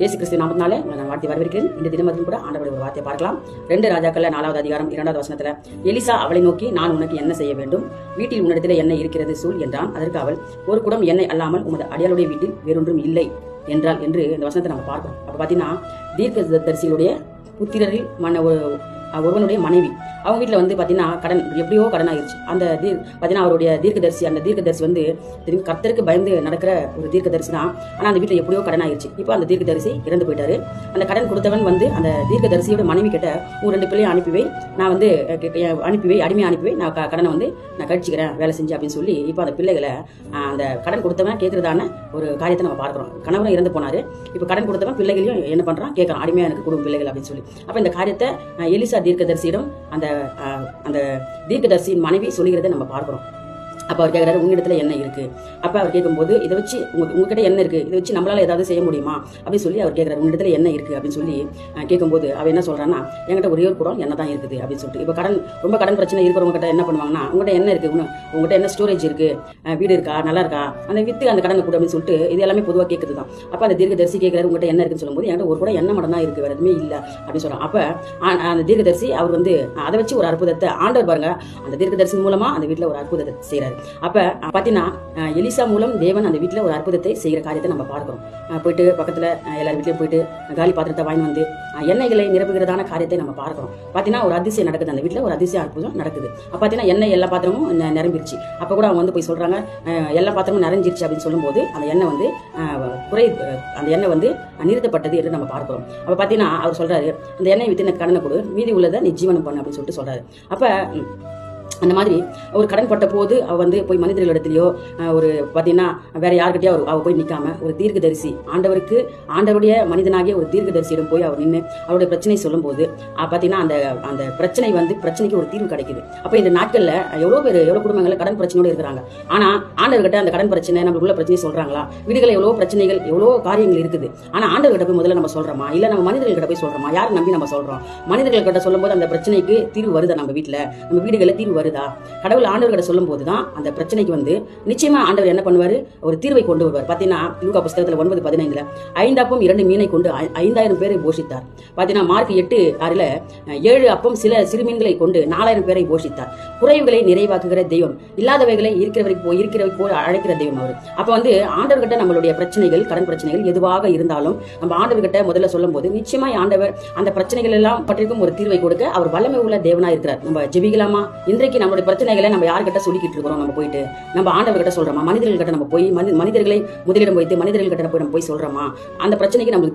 இயேசு கிறிஸ்து நாமத்தினால உங்களை நான் வாழ்த்தி வரவேற்கிறேன். இந்த தினமதிலும் கூட ஆண்டவருடைய ஒரு வார்த்தையை பார்க்கலாம் ரெண்டு ராஜாக்கள் நாலாவது அதிகாரம் இரண்டாவது வசனத்துல எலிசா அவளை நோக்கி நான் உனக்கு என்ன செய்ய வேண்டும்? வீட்டில் உன்னிடத்தில் என்ன இருக்கிறது சூழ் என்றான். அதற்கு அவள் ஒரு குடம் எண்ணெய் அல்லாமல் உமது அடியாளுடைய வீட்டில் வேறொன்றும் இல்லை என்றால் என்று இந்த வசனத்தை நம்ம பார்க்கிறோம். அப்ப பாத்தீங்கன்னா தீர்க்க தரிசிகளுடைய புத்திரரில் மன ஒரு ஒருவனுடைய மனைவி. அவங்க வீட்டில் வந்து பார்த்தீங்கன்னா கடன் எப்படியோ கடன் ஆயிடுச்சு அந்த தீர் பார்த்தீங்கன்னா அவருடைய தீர்க்கதரிசி அந்த தீர்க்கதரிசி வந்து திரும்பி கத்தருக்கு பயந்து நடக்கிற ஒரு தீர்க்கதரிசி தான் ஆனால் அந்த வீட்டில் எப்படியோ கடன் ஆயிடுச்சு இப்போ அந்த தீர்க்கதரிசி இறந்து போயிட்டாரு. அந்த கடன் கொடுத்தவன் வந்து அந்த தீர்க்கதரிசியோட மனைவி கிட்ட உன் ரெண்டு பிள்ளையும் அனுப்பி வை. நான் வந்து அனுப்பிவை கே- கே- அடிமையை அனுப்பி நான் கடனை வந்து நான் கழிச்சிக்கிறேன். வேலை செஞ்சு அப்படின்னு சொல்லி இப்போ அந்த பிள்ளைகளை அந்த கடன் கொடுத்தவன் கேட்கறதான ஒரு காரியத்தை நம்ம பார்க்குறோம். கணவரும் இறந்து போனார். இப்போ கடன் கொடுத்தவன் பிள்ளைகளையும் என்ன பண்ணுறான் கேட்குறான் அடிமையாக எனக்கு கொடுக்கும் பிள்ளைகள் அப்படின்னு சொல்லி. அப்போ இந்த காரியத்தை எலிசா எலிசா தீர்க்கதரிசியிடம் அந்த அந்த தீர்க்கதரிசியின் மனைவி சொல்லுகிறத நம்ம பார்க்கிறோம். அப்போ அவர் கேட்குறாரு உன்னிடத்துல என்ன இருக்கு? அப்போ அவர் கேட்கும்போது இதை வச்சு உங்க உங்ககிட்ட என்ன இருக்கு? இதை வச்சு நம்மளால ஏதாவது செய்ய முடியுமா? அப்படின்னு சொல்லி அவர் கேட்குறாரு உன்னிடத்துல என்ன இருக்கு? அப்படின்னு சொல்லி கேட்கும்போது அவ என்ன சொல்றான்னா என்கிட்ட ஒரே ஒரு குடம் என்ன தான் இருக்குது? அப்படின்னு சொல்லிட்டு. இப்போ கடன் ரொம்ப கடன் பிரச்சனை இருக்கிறவங்க கிட்ட என்ன பண்ணுவாங்கன்னா உங்ககிட்ட என்ன இருக்கு? உங்ககிட்ட என்ன ஸ்டோரேஜ் இருக்கு? வீடு இருக்கா? நல்லா இருக்கா? அந்த வித்து அந்த கடனை கூட அப்படின்னு சொல்லிட்டு இது எல்லாமே பொதுவாக கேட்குது தான் அப்போ அந்த தீர்க்கதரிசி கேட்குறாரு உங்ககிட்ட என்ன இருக்குன்னு சொல்லும்போது என்கிட்ட ஒரு கூட என்ன மட்டும் தான் இருக்கு வேற எதுவுமே இல்லை. அப்படின்னு சொல்றான். அப்போ ஆ- அந்த தீர்க்கதரிசி அவர் வந்து அதை வச்சு ஒரு அற்புதத்தை ஆண்டவர் பாருங்க அந்த தீர்க்கதரிசி மூலமா அந்த வீட்டில் ஒரு அற்புதத்தை செய்கிறாரு அப்போ பார்த்தீங்கன்னா எலிசா மூலம் தேவன் அந்த வீட்டில் ஒரு அற்புதத்தை செய்கிற காரியத்தை நம்ம பார்க்குறோம் போயிட்டு பக்கத்தில் எல்லார் வீட்லயும் போயிட்டு காலி பாத்திரத்தை வாங்கி வந்து எண்ணெய்களை நிரப்புகிறதான காரியத்தை நம்ம பார்க்குறோம் பார்த்தீங்கன்னா ஒரு அதிசயம் நடக்குது அந்த வீட்டில் ஒரு அதிசயம் அற்புதம் நடக்குது. அப்போ பார்த்தீங்கன்னா எண்ணெய் எல்லா பாத்திரமும் நிரம்பிருச்சு. அப்போ கூட அவங்க வந்து போய் சொல்கிறாங்க எல்லா பாத்திரமும் நிறைஞ்சிருச்சு அப்படின்னு சொல்லும்போது அந்த எண்ணெய் வந்து குறை அந்த எண்ணெய் வந்து நிறுத்தப்பட்டது என்று நம்ம பார்க்குறோம். அப்போ பார்த்தீங்கன்னா அவர் சொல்கிறாரு அந்த எண்ணெய் வித்து எனக்கு கடனை கொடு மீதி உள்ளதை நீ ஜீவனம் பண்ணு அப்படின்னு சொல்லிட்டு சொல்கிறாரு அப்போ அந்த மாதிரி ஒரு கடன் பட்ட போது அவ வந்து போய் மனிதர்களிடத்திலயோ ஒரு பார்த்தீங்கன்னா வேற யார்கிட்டயோ அவர் அவ போய் நிக்காம ஒரு தீர்க்கதரிசி ஆண்டவருக்கு ஆண்டவருடைய மனிதனாகிய ஒரு தீர்க்கதரிசியிடம் போய் அவர் நின்று அவருடைய பிரச்சனை சொல்லும்போது அஹ், பார்த்தீங்கன்னா அந்த அந்த பிரச்சனை வந்து பிரச்சனைக்கு ஒரு தீர்வு கிடைக்குது. அப்ப இந்த நாட்கள்ல எவ்வளவு பேர் எவ்வளவு குடும்பங்கள்ல கடன் பிரச்சனையோட இருக்கிறாங்க. ஆனா ஆண்டவர்கிட்ட அந்த கடன் பிரச்சனை நம்மளுக்கு உள்ள பிரச்சனை சொல்றாங்களா? வீடுகள் எவ்வளவு பிரச்சனைகள் எவ்வளவு காரியங்கள் இருக்குது. ஆனா ஆண்டவர்கிட்ட போய் முதல்ல நம்ம சொல்றோமா? இல்ல நம்ம மனிதர்கள்கிட்ட போய் சொல்றோமா? யாரை நம்பி நம்ம சொல்றோம்? மனிதர்கள்கிட்ட சொல்லும்போது அந்த பிரச்சனைக்கு தீர்வு வருதா நம்ம வீட்டில் நம்ம வீடுகளில் தீர்வு வருது? வருதா? கடவுள் ஆண்டவர்கிட்ட சொல்லும்போது தான் அந்த பிரச்சனைக்கு வந்து நிச்சயமா ஆண்டவர் என்ன பண்ணுவார்? ஒரு தீர்வை கொண்டு வருவார். பார்த்தீங்கன்னா யூகா புஸ்தகத்தில் ஒன்பது பதினைந்துல ஐந்தாப்பும் இரண்டு மீனை கொண்டு ஐந்தாயிரம் பேரை போஷித்தார். பார்த்தீங்கன்னா மார்க் எட்டு ஆறில் ஏழு அப்பம் சில சிறுமீன்களை கொண்டு நாலாயிரம் பேரை போஷித்தார். குறைவுகளை நிறைவாக்குகிற தெய்வம் இல்லாதவைகளை இருக்கிறவரை போய் இருக்கிறவை போல் அழைக்கிற தெய்வம் அவர். அப்போ வந்து ஆண்டவர்கிட்ட நம்மளுடைய பிரச்சனைகள் கடன் பிரச்சனைகள் எதுவாக இருந்தாலும் நம்ம ஆண்டவர்கிட்ட முதல்ல சொல்லும் போது நிச்சயமாய் ஆண்டவர் அந்த பிரச்சனைகள் எல்லாம் பற்றிக்கும் ஒரு தீர்வை கொடுக்க அவர் வல்லமை உள்ள தேவனா இருக்கிறார். நம்ம ஜெபிக்கலாமா? இன்றைக்கு நம்மளுடைய பிரச்சனைகளை நம்ம யார்கிட்ட சொல்லிக்கிட்டு இருக்கிறோம்? நம்ம போயிட்டு நம்ம ஆண்டவர்கிட்ட சொல்றோமா? மனிதர்கள்கிட்ட நம்ம போய் மனிதர்களை முதலிடம் வைத்து மனிதர்கள்கிட்ட போய் நம்ம போய் சொல்றோமா? அந்த பிரச்சனைக்கு நம்மளுக்கு